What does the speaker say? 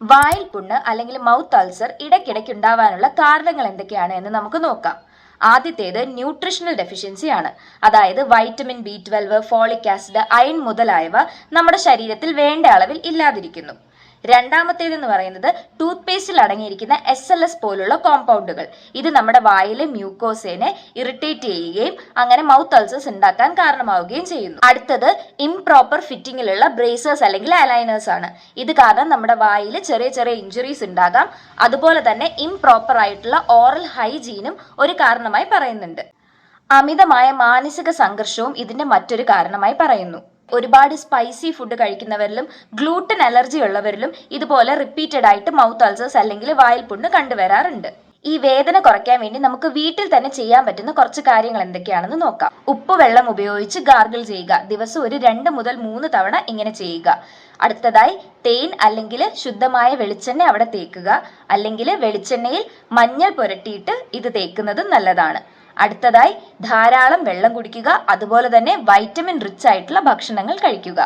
വായിൽ പുണ്ണ് അല്ലെങ്കിൽ mouth ulcer ഇടയ്ക്കിടയ്ക്ക് ഉണ്ടാവാനുള്ള കാരണങ്ങൾ എന്തൊക്കെയാണ് എന്ന് നമുക്ക് നോക്കാം. ആദ്യത്തേത് ന്യൂട്രീഷണൽ ഡെഫിഷ്യൻസി ആണ്. അതായത് vitamin B twelve folic acid iron മുതലായവ നമ്മുടെ ശരീരത്തിൽ വേണ്ട അളവിൽ ഇല്ലാതിരിക്കുന്നു. രണ്ടാമത്തേതെന്ന് പറയുന്നത് ടൂത്ത് പേസ്റ്റിൽ അടങ്ങിയിരിക്കുന്ന എസ് എൽ എസ് പോലുള്ള കോമ്പൗണ്ടുകൾ ഇത് നമ്മുടെ വായിലെ മ്യൂക്കോസേനെ ഇറിറ്റേറ്റ് ചെയ്യുകയും അങ്ങനെ മൗത്ത് അൾസേഴ്സ് ഉണ്ടാക്കാൻ കാരണമാവുകയും ചെയ്യുന്നു. അടുത്തത് ഇംപ്രോപ്പർ ഫിറ്റിങ്ങിലുള്ള ബ്രേസേഴ്സ് അല്ലെങ്കിൽ അലൈനേഴ്സ് ആണ്. ഇത് കാരണം നമ്മുടെ വായിൽ ചെറിയ ചെറിയ ഇഞ്ചുറീസ് ഉണ്ടാകാം. അതുപോലെ തന്നെ ഇംപ്രോപ്പർ ആയിട്ടുള്ള ഓറൽ ഹൈജീനും ഒരു കാരണമായി പറയുന്നുണ്ട്. അമിതമായ മാനസിക സംഘർഷവും ഇതിന്റെ മറ്റൊരു കാരണമായി പറയുന്നു. ഒരുപാട് സ്പൈസി ഫുഡ് കഴിക്കുന്നവരിലും ഗ്ലൂട്ടൻ അലർജി ഉള്ളവരിലും ഇതുപോലെ റിപ്പീറ്റഡ് ആയിട്ട് മൗത്ത് അൾസേഴ്സ് അല്ലെങ്കിൽ വായിൽ പുണ്ണ് കണ്ടുവരാറുണ്ട്. ഈ വേദന കുറയ്ക്കാൻ വേണ്ടി നമുക്ക് വീട്ടിൽ തന്നെ ചെയ്യാൻ പറ്റുന്ന കുറച്ച് കാര്യങ്ങൾ എന്തൊക്കെയാണെന്ന് നോക്കാം. ഉപ്പ് വെള്ളം ഉപയോഗിച്ച് ഗാർഗിൾ ചെയ്യുക. ദിവസം ഒരു രണ്ട് മുതൽ മൂന്ന് തവണ ഇങ്ങനെ ചെയ്യുക. അടുത്തതായി തേൻ അല്ലെങ്കിൽ ശുദ്ധമായ വെളിച്ചെണ്ണ അവിടെ തേക്കുക. അല്ലെങ്കിൽ വെളിച്ചെണ്ണയിൽ മഞ്ഞൾ പുരട്ടിയിട്ട് ഇത് തേക്കുന്നത് നല്ലതാണ്. അടുത്തതായി ധാരാളം വെള്ളം കുടിക്കുക അതുപോലെ തന്നെ വൈറ്റമിൻ റിച്ച് ആയിട്ടുള്ള ഭക്ഷണങ്ങൾ കഴിക്കുക.